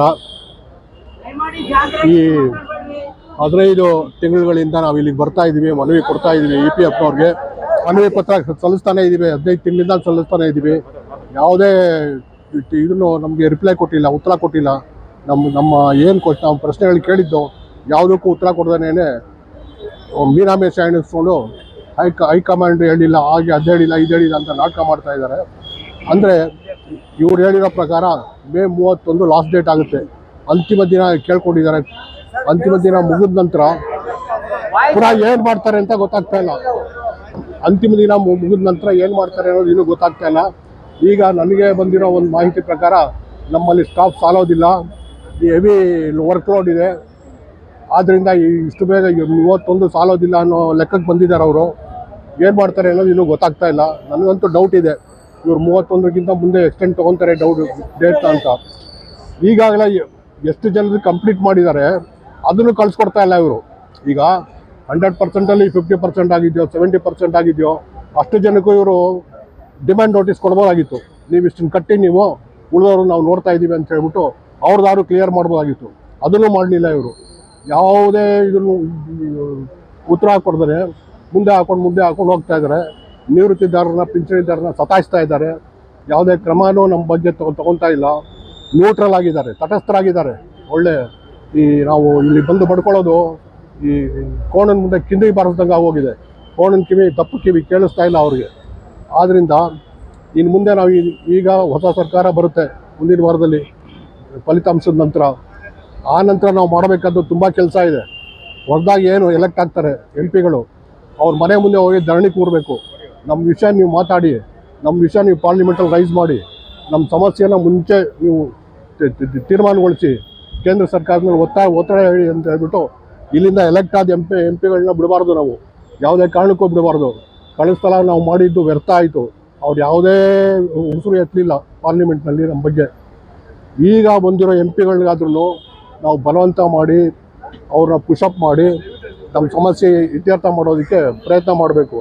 ನಮಸ್ಕಾರ ಈ ಹದಿನೈದು ತಿಂಗಳುಗಳಿಂದ ನಾವು ಇಲ್ಲಿಗೆ ಬರ್ತಾ ಇದ್ದೀವಿ, ಮನವಿ ಕೊಡ್ತಾ ಇದ್ದೀವಿ ಇ ಪಿ ಎಫ್ನವ್ರಿಗೆ ಮನವಿ ಪತ್ರ ಸಲ್ಲಿಸ್ತಾನೆ ಇದ್ದೀವಿ, ಹದಿನೈದು ತಿಂಗಳಿಂದ ಸಲ್ಲಿಸ್ತಾನೆ ಇದ್ದೀವಿ. ಯಾವುದೇ ಇದನ್ನು ನಮಗೆ ರಿಪ್ಲೈ ಕೊಟ್ಟಿಲ್ಲ, ಉತ್ತರ ಕೊಟ್ಟಿಲ್ಲ. ನಮ್ಮ ನಮ್ಮ ಏನು ಕೊಟ್ಟು ನಾವು ಪ್ರಶ್ನೆಗಳು ಕೇಳಿದ್ದು, ಯಾವುದಕ್ಕೂ ಉತ್ತರ ಕೊಡ್ದೇನೆ ಮೀನಾಮೇಶ ಎಣಿಸ್ಕೊಂಡು ಹೈ ಹೈಕಮಾಂಡ್ ಹೇಳಿಲ್ಲ, ಹಾಗೆ ಅದು ಹೇಳಿಲ್ಲ, ಇದು ಹೇಳಿಲ್ಲ ಅಂತ ನಾಟಕ ಮಾಡ್ತಾ ಇದ್ದಾರೆ. ಅಂದರೆ ಇವ್ರು ಹೇಳಿರೋ ಪ್ರಕಾರ ಮೇ ಮೂವತ್ತೊಂದು ಲಾಸ್ಟ್ ಡೇಟ್ ಆಗುತ್ತೆ. ಅಂತಿಮ ದಿನ ಕೇಳ್ಕೊಂಡಿದ್ದಾರೆ. ಅಂತಿಮ ದಿನ ಮುಗಿದ ನಂತರ ಪುನಃ ಏನು ಮಾಡ್ತಾರೆ ಅಂತ ಗೊತ್ತಾಗ್ತಾ ಇಲ್ಲ. ಅಂತಿಮ ದಿನ ಮುಗಿದ ನಂತರ ಏನು ಮಾಡ್ತಾರೆ ಅನ್ನೋದು ಇನ್ನೂ ಗೊತ್ತಾಗ್ತಾ ಇಲ್ಲ. ಈಗ ನನಗೆ ಬಂದಿರೋ ಒಂದು ಮಾಹಿತಿ ಪ್ರಕಾರ ನಮ್ಮಲ್ಲಿ ಸ್ಟಾಫ್ ಸಾಲೋದಿಲ್ಲ. ಹೆವಿ ವರ್ಕ್ ಲೋಡ್ ಇದೆ. ಆದ್ದರಿಂದ ಇಷ್ಟು ಬೇಗ ಮೂವತ್ತೊಂದು ಸಾಲೋದಿಲ್ಲ ಅನ್ನೋ ಲೆಕ್ಕಕ್ಕೆ ಬಂದಿದ್ದಾರೆ ಅವರು. ಏನು ಮಾಡ್ತಾರೆ ಅನ್ನೋದು ಇನ್ನೂ ಗೊತ್ತಾಗ್ತಾ ಇಲ್ಲ. ನನಗಂತೂ ಡೌಟ್ ಇದೆ. ಇವ್ರು ಮೂವತ್ತೊಂದಕ್ಕಿಂತ ಮುಂದೆ ಎಕ್ಸ್ಟೆಂಡ್ ತೊಗೊತಾರೆ ಡೌಟ್ ಡೇಟ್ ಅಂತ. ಈಗಾಗಲೇ ಎಷ್ಟು ಜನರು ಕಂಪ್ಲೀಟ್ ಮಾಡಿದ್ದಾರೆ, ಅದನ್ನು ಕಳಿಸ್ಕೊಡ್ತಾ ಇಲ್ಲ ಇವರು. ಈಗ ಹಂಡ್ರೆಡ್ ಪರ್ಸೆಂಟಲ್ಲಿ ಫಿಫ್ಟಿ ಪರ್ಸೆಂಟ್ ಆಗಿದೆಯೋ ಸೆವೆಂಟಿ ಪರ್ಸೆಂಟ್ ಆಗಿದೆಯೋ, ಅಷ್ಟು ಜನಕ್ಕೂ ಇವರು ಡಿಮ್ಯಾಂಡ್ ನೋಟಿಸ್ ಕೊಡ್ಬೋದಾಗಿತ್ತು. ನೀವು ಇಷ್ಟನ್ನು ಕಟ್ಟಿ ನೀವು ಉಳಿದವರು ನಾವು ನೋಡ್ತಾ ಇದ್ದೀವಿ ಅಂತ ಹೇಳ್ಬಿಟ್ಟು ಅವ್ರದ್ದಾರು ಕ್ಲಿಯರ್ ಮಾಡ್ಬೋದಾಗಿತ್ತು. ಅದನ್ನು ಮಾಡಲಿಲ್ಲ ಇವರು. ಯಾವುದೇ ಇದನ್ನು ಉತ್ತರ ಕೊಡ್ತಾರೆ ಮುಂದೆ ಹಾಕೊಂಡು ಮುಂದೆ ಹಾಕೊಂಡು ಹೋಗ್ತಾ ಇದ್ದಾರೆ. ನಿವೃತ್ತಿದಾರರನ್ನ, ಪಿಂಚಣಿದಾರರನ್ನ ಸತಾಯಿಸ್ತಾ ಇದ್ದಾರೆ. ಯಾವುದೇ ಕ್ರಮನೂ ನಮ್ಮ ಬಗ್ಗೆ ತಗೊ ತಗೊತಾ ಇಲ್ಲ. ನ್ಯೂಟ್ರಲ್ ಆಗಿದ್ದಾರೆ, ತಟಸ್ಥರಾಗಿದ್ದಾರೆ. ಒಳ್ಳೆ ಈ ನಾವು ಇಲ್ಲಿ ಬಂದು ಪಡ್ಕೊಳ್ಳೋದು ಈ ಕೋಣನ ಮುಂದೆ ಕಿಂದಿ ಬಾರಿಸ್ದಂಗೆ ಹೋಗಿದೆ ಕೋಣನ ಕಿವಿ ತಪ್ಪು ಕಿವಿ ಕೇಳಿಸ್ತಾ ಇಲ್ಲ ಅವ್ರಿಗೆ. ಆದ್ದರಿಂದ ಇನ್ನು ಮುಂದೆ ನಾವು ಈಗ ಹೊಸ ಸರ್ಕಾರ ಬರುತ್ತೆ ಮುಂದಿನ ವಾರದಲ್ಲಿ ಫಲಿತಾಂಶದ ನಂತರ. ಆ ನಂತರ ನಾವು ಮಾಡಬೇಕಾದ್ದು ತುಂಬ ಕೆಲಸ ಇದೆ. ಹೊಸದಾಗಿ ಏನು ಎಲೆಕ್ಟ್ ಆಗ್ತಾರೆ ಎಂ ಪಿಗಳು ಅವ್ರ ಮನೆ ಮುಂದೆ ಹೋಗಿ ಧರಣಿ ಕೂರಬೇಕು. ನಮ್ಮ ವಿಷಯ ನೀವು ಮಾತಾಡಿ ನಮ್ಮ ವಿಷಯ ನೀವು ಪಾರ್ಲಿಮೆಂಟಲ್ಲಿ ರೈಸ್ ಮಾಡಿ ನಮ್ಮ ಸಮಸ್ಯೆನ ಮುಂಚೆ ನೀವು ತೀರ್ಮಾನಗೊಳಿಸಿ, ಕೇಂದ್ರ ಸರ್ಕಾರದ ಮೇಲೆ ಒತ್ತಾಯ, ಒತ್ತಡ ಹೇಳಿ ಅಂತ ಹೇಳ್ಬಿಟ್ಟು ಇಲ್ಲಿಂದ ಎಲೆಕ್ಟ್ ಆದ ಎಂ ಪಿ ಎಂ ಪಿಗಳನ್ನ ಬಿಡಬಾರ್ದು ನಾವು. ಯಾವುದೇ ಕಾರಣಕ್ಕೂ ಬಿಡಬಾರ್ದು. ಕಳೆದ ಸಲ ನಾವು ಮಾಡಿದ್ದು ವ್ಯರ್ಥ ಆಯಿತು. ಅವ್ರು ಯಾವುದೇ ಉಸಿರು ಎತ್ತಲಿಲ್ಲ ಪಾರ್ಲಿಮೆಂಟ್ನಲ್ಲಿ ನಮ್ಮ ಬಗ್ಗೆ. ಈಗ ಬಂದಿರೋ ಎಂ ಪಿಗಳಿಗಾದ್ರೂ ನಾವು ಬಲವಂತ ಮಾಡಿ, ಅವ್ರನ್ನ ಪುಷಪ್ ಮಾಡಿ ನಮ್ಮ ಸಮಸ್ಯೆ ಇತ್ಯರ್ಥ ಮಾಡೋದಕ್ಕೆ ಪ್ರಯತ್ನ ಮಾಡಬೇಕು.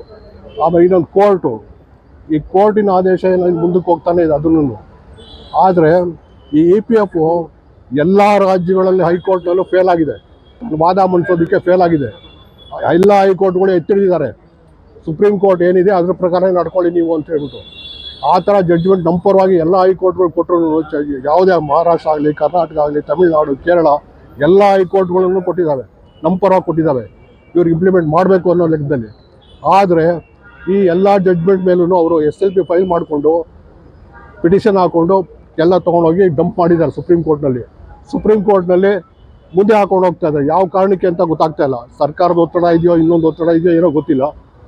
ಆಮೇಲೆ ಇನ್ನೊಂದು ಕೋರ್ಟು. ಈ ಕೋರ್ಟಿನ ಆದೇಶ ಏನೋ ಮುಂದಕ್ಕೆ ಹೋಗ್ತಾನೆ ಇದೆ ಅದನ್ನು. ಆದರೆ ಈ ಇ ಪಿ ಎಫ್ ಎಲ್ಲ ರಾಜ್ಯಗಳಲ್ಲಿ ಹೈಕೋರ್ಟ್ನಲ್ಲೂ ಫೇಲ್ ಆಗಿದೆ. ವಾದ ಮಂಡಿಸೋದಕ್ಕೆ ಫೇಲ್ ಆಗಿದೆ. ಎಲ್ಲ ಹೈಕೋರ್ಟ್ಗಳು ಎತ್ತಿಡಿದ್ದಾರೆ ಸುಪ್ರೀಂ ಕೋರ್ಟ್ ಏನಿದೆ ಅದ್ರ ಪ್ರಕಾರ ನಡ್ಕೊಳ್ಳಿ ನೀವು ಅಂತ ಹೇಳ್ಬಿಟ್ಟು. ಆ ಥರ ಜಡ್ಜ್ಮೆಂಟ್ ನಮ್ಮ ಪರವಾಗಿ ಎಲ್ಲ ಹೈಕೋರ್ಟ್ಗಳು ಕೊಟ್ಟರು ಯಾವುದೇ ಮಹಾರಾಷ್ಟ್ರ ಆಗಲಿ, ಕರ್ನಾಟಕ ಆಗಲಿ, ತಮಿಳುನಾಡು, ಕೇರಳ ಎಲ್ಲ ಹೈಕೋರ್ಟ್ಗಳನ್ನು ಕೊಟ್ಟಿದ್ದಾವೆ ನಮ್ಮ ಪರವಾಗಿ ಕೊಟ್ಟಿದ್ದಾವೆ ಇವ್ರು ಇಂಪ್ಲಿಮೆಂಟ್ ಮಾಡಬೇಕು ಅನ್ನೋ ಲೆಕ್ಕದಲ್ಲಿ. ಆದರೆ ಈ ಎಲ್ಲ ಜಡ್ಜ್ಮೆಂಟ್ ಮೇಲೂ ಅವರು ಎಸ್ ಎಲ್ ಪಿ ಫೈಲ್ ಮಾಡಿಕೊಂಡು ಪಿಟಿಷನ್ ಹಾಕ್ಕೊಂಡು ಎಲ್ಲ ತೊಗೊಂಡೋಗಿ ಡಂಪ್ ಮಾಡಿದ್ದಾರೆ ಸುಪ್ರೀಂ ಕೋರ್ಟ್ನಲ್ಲಿ ಸುಪ್ರೀಂ ಕೋರ್ಟ್ನಲ್ಲಿ ಮುಂದೆ ಹಾಕೊಂಡು ಹೋಗ್ತಾ ಇದ್ದಾರೆ. ಯಾವ ಕಾರಣಕ್ಕೆ ಅಂತ ಗೊತ್ತಾಗ್ತಾ ಇಲ್ಲ. ಸರ್ಕಾರದ ಒತ್ತಡ ಇದೆಯೋ ಇನ್ನೊಂದು ಒತ್ತಡ ಇದೆಯೋ ಏನೋ ಗೊತ್ತಿಲ್ಲ.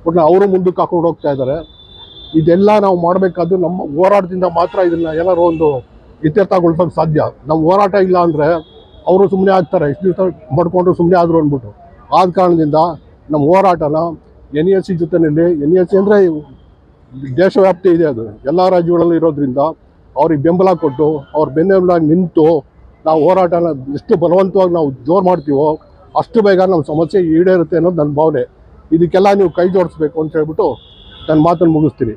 ಬಟ್ ಅವರು ಮುಂದಕ್ಕೆ ಹಾಕೊಂಡು ಹೋಗ್ತಾ ಇದ್ದಾರೆ. ಇದೆಲ್ಲ ನಾವು ಮಾಡಬೇಕಾದ್ರೆ ನಮ್ಮ ಹೋರಾಟದಿಂದ ಮಾತ್ರ ಇದನ್ನು ಏನಾದರೂ ಒಂದು ಇತ್ಯರ್ಥಗೊಳಿಸೋಕೆ ಸಾಧ್ಯ. ನಮ್ಮ ಹೋರಾಟ ಇಲ್ಲ ಅಂದರೆ ಅವರು ಸುಮ್ಮನೆ ಆಗ್ತಾರೆ. ಎಷ್ಟು ದಿವಸ ಮಾಡಿಕೊಂಡು ಸುಮ್ಮನೆ ಆದರು ಅಂದ್ಬಿಟ್ಟು. ಆದ ಕಾರಣದಿಂದ ನಮ್ಮ ಹೋರಾಟನ ಎನ್ ಎಸ್ ಸಿ ಜೊತೆಯಲ್ಲಿ ಎನ್ ಎಸ್ ಸಿ ಅಂದರೆ ದೇಶವ್ಯಾಪ್ತಿ ಇದೆ ಅದು. ಎಲ್ಲ ರಾಜ್ಯಗಳಲ್ಲೂ ಇರೋದ್ರಿಂದ ಅವ್ರಿಗೆ ಬೆಂಬಲ ಕೊಟ್ಟು ಅವ್ರ ಬೆನ್ನೆಲುಬಾಗಿ ನಿಂತು ನಾವು ಹೋರಾಟನ ಎಷ್ಟು ಬಲವಂತವಾಗಿ ನಾವು ಜೋರು ಮಾಡ್ತೀವೋ ಅಷ್ಟು ಬೇಗ ನಮ್ಮ ಸಮಸ್ಯೆ ಈಡೇರುತ್ತೆ ಅನ್ನೋದು ನನ್ನ ಭಾವನೆ. ಇದಕ್ಕೆಲ್ಲ ನೀವು ಕೈ ಜೋಡಿಸ್ಬೇಕು ಅಂತ ಹೇಳ್ಬಿಟ್ಟು ನನ್ನ ಮಾತನ್ನು ಮುಗಿಸ್ತೀನಿ.